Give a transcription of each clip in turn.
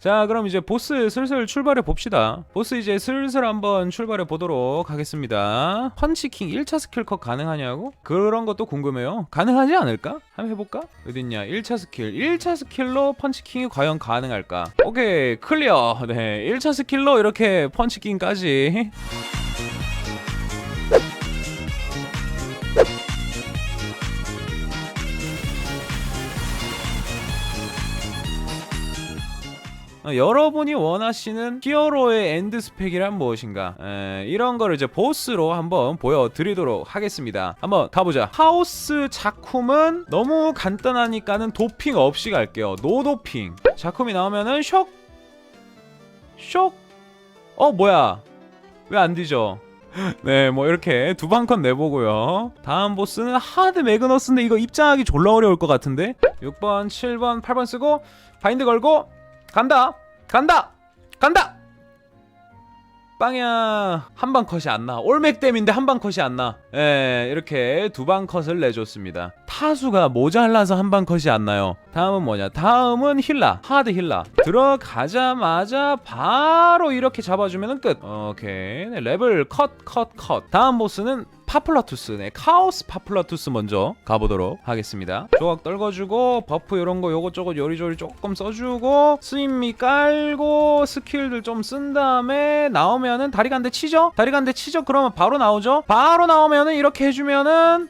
자 그럼 이제 보스 슬슬 출발해 봅시다 보스 이제 슬슬 한번 출발해 보도록 하겠습니다 펀치킹 1차 스킬 컷 가능하냐고? 그런 것도 궁금해요 가능하지 않을까? 한번 해볼까? 어딨냐 1차 스킬 1차 스킬로 펀치킹이 과연 가능할까? 오케이 클리어 네 1차 스킬로 이렇게 펀치킹까지 어, 여러분이 원하시는 히어로의 엔드 스펙이란 무엇인가? 에, 이런 거를 이제 보스로 한번 보여드리도록 하겠습니다. 한번 가보자. 하우스 작품은 너무 간단하니까는 도핑 없이 갈게요. 노 도핑. 작품이 나오면은 쇽, 쇽. 어 뭐야? 왜 안 뒤져? 네, 뭐 이렇게 두 방컷 내보고요. 다음 보스는 하드 매그너스인데 이거 입장하기 졸라 어려울 것 같은데? 6번, 7번, 8번 쓰고 바인드 걸고 간다. 간다. 간다. 빵야 한 방 컷이 안나. 올맥댐인데 한 방 컷이 안나. 예 이렇게 두 방 컷을 내줬습니다. 타수가 모자라서 한 방 컷이 안 나요. 다음은 뭐냐? 다음은 힐라. 하드 힐라. 들어가자마자 바로 이렇게 잡아주면 끝. 오케이. 네, 레벨 컷 컷 컷. 다음 보스는 파플라투스 네. 카오스 파플라투스 먼저 가보도록 하겠습니다. 조각 떨궈주고 버프 요런 거 요것저것 요리조리 조금 써주고 스윗미 깔고 스킬들 좀 쓴 다음에 나오면은 다리 간데 치죠? 다리 간데 치죠? 그러면 바로 나오죠? 바로 나오면은 이렇게 해주면은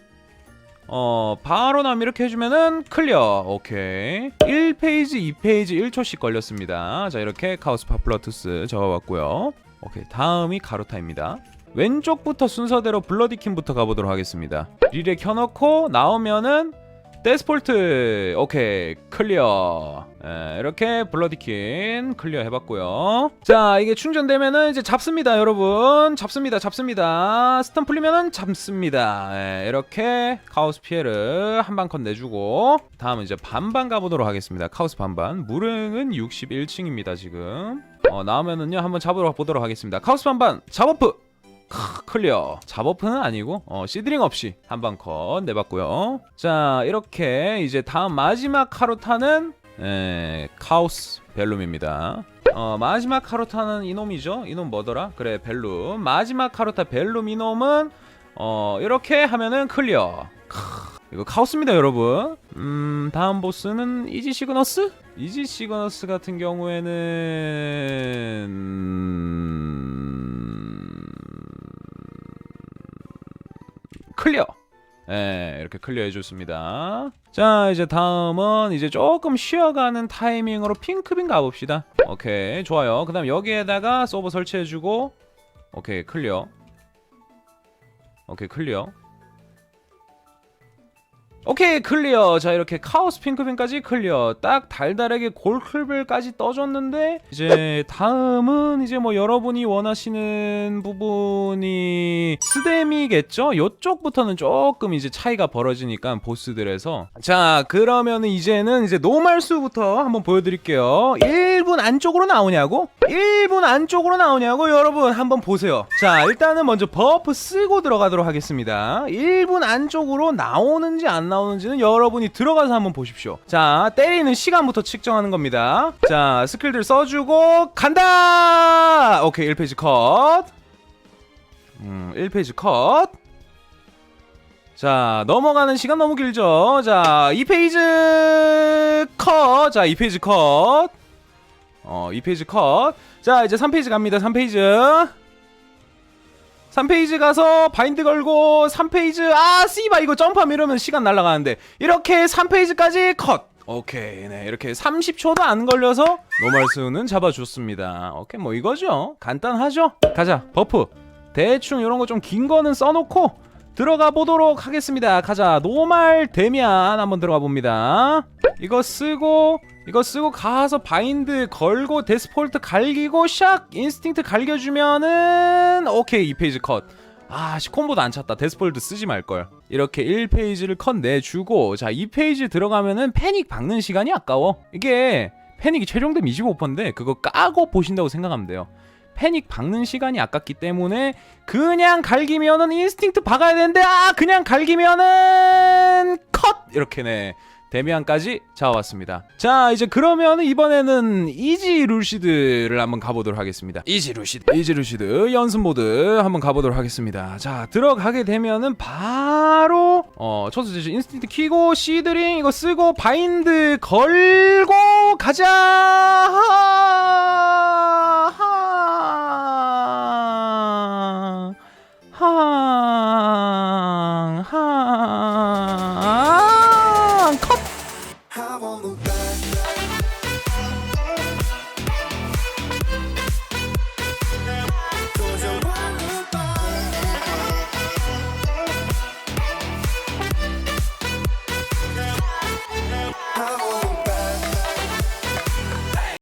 어 바로 나면 이렇게 해주면은 클리어. 오케이. 1페이지 2페이지 1초씩 걸렸습니다. 자 이렇게 카오스 파플라투스 적어봤고요. 오케이 다음이 가로타입니다 왼쪽부터 순서대로 블러디킨부터 가보도록 하겠습니다. 릴에 켜놓고 나오면은 데스폴트. 오케이 클리어. 에, 이렇게 블러디킨 클리어 해봤고요. 자 이게 충전되면은 이제 잡습니다 여러분. 잡습니다 잡습니다. 스턴 풀리면은 잡습니다. 에, 이렇게 카오스 피해를 한 방 컷 내주고 다음은 이제 반반 가보도록 하겠습니다. 카오스 반반. 무릉은 61층입니다 지금. 어, 나오면은요 한번 잡으러 보도록 하겠습니다. 카오스 반반 잡어프 크, 클리어. 잡어프는 아니고 어, 시드링 없이 한 방 컷 내봤고요. 자 이렇게 이제 다음 마지막 카로타는 에, 카오스 벨룸입니다. 어, 마지막 카로타는 이놈이죠? 이놈 뭐더라? 그래 벨룸. 마지막 카로타 벨룸 이놈은 어, 이렇게 하면은 클리어. 크, 이거 카오스입니다 여러분. 음 다음 보스는 이지 시그너스? 이지 시그너스 같은 경우에는 클리어. 예, 이렇게 클리어 해줬습니다. 자, 이제 다음은 이제 조금 쉬어가는 타이밍으로 핑크빈 가봅시다. 오케이, 좋아요. 그 다음 여기에다가 서버 설치해주고, 오케이, 클리어. 오케이, 클리어. 오케이 클리어. 자 이렇게 카오스 핑크빈까지 클리어. 딱 달달하게 골클벨까지 떠줬는데 이제 다음은 이제 뭐 여러분이 원하시는 부분이 스뎀이겠죠? 요쪽부터는 조금 이제 차이가 벌어지니까 보스들에서. 자 그러면은 이제는 이제 노말수부터 한번 보여드릴게요. 1분 안쪽으로 나오냐고 1분 안쪽으로 나오냐고 여러분 한번 보세요 자 일단은 먼저 버프 쓰고 들어가도록 하겠습니다 1분 안쪽으로 나오는지 안 나오는지는 여러분이 들어가서 한번 보십시오. 자, 때리는 시간부터 측정하는 겁니다. 자, 스킬들 써주고 간다. 오케이, 1페이지 컷. 음, 1페이지 컷. 자, 넘어가는 시간 너무 길죠. 자, 2페이지 컷. 자, 2페이지 컷. 어, 2페이지 컷. 자, 이제 3페이지 갑니다. 3페이지. 3페이지 가서 바인드 걸고 3페이지. 아 씨바 이거 점프하면 이러면 시간 날아가는데. 이렇게 3페이지까지 컷. 오케이. 네 이렇게 30초도 안 걸려서 노멀스는 잡아줬습니다. 오케이 뭐 이거죠. 간단하죠? 가자 버프. 대충 이런 거 좀 긴 거는 써놓고 들어가 보도록 하겠습니다 가자 노말 대면 한번 들어가 봅니다 이거 쓰고 이거 쓰고 가서 바인드 걸고 데스폴트 갈기고 샥 인스팅트 갈겨주면은 오케이 2페이지 컷. 아, 시콤보도 안 찼다. 데스폴트 쓰지 말걸. 이렇게 1페이지를 컷 내주고, 자, 2페이지 들어가면은 패닉 박는 시간이 아까워. 이게 패닉이 최종되면 25%인데, 그거 까고 보신다고 생각하면 돼요. 패닉 박는 시간이 아깝기 때문에 그냥 갈기면은 인스팅트 박아야 되는데 아 그냥 갈기면은 컷 이렇게네 데미안까지 잡아왔습니다. 자 이제 그러면 이번에는 이지 루시드를 한번 가보도록 하겠습니다. 이지 루시드, 이지 루시드 연습 모드 한번 가보도록 하겠습니다. 자 들어가게 되면은 바로 어 초수 제시 인스틴트 키고 시드링 이거 쓰고 바인드 걸고 가자.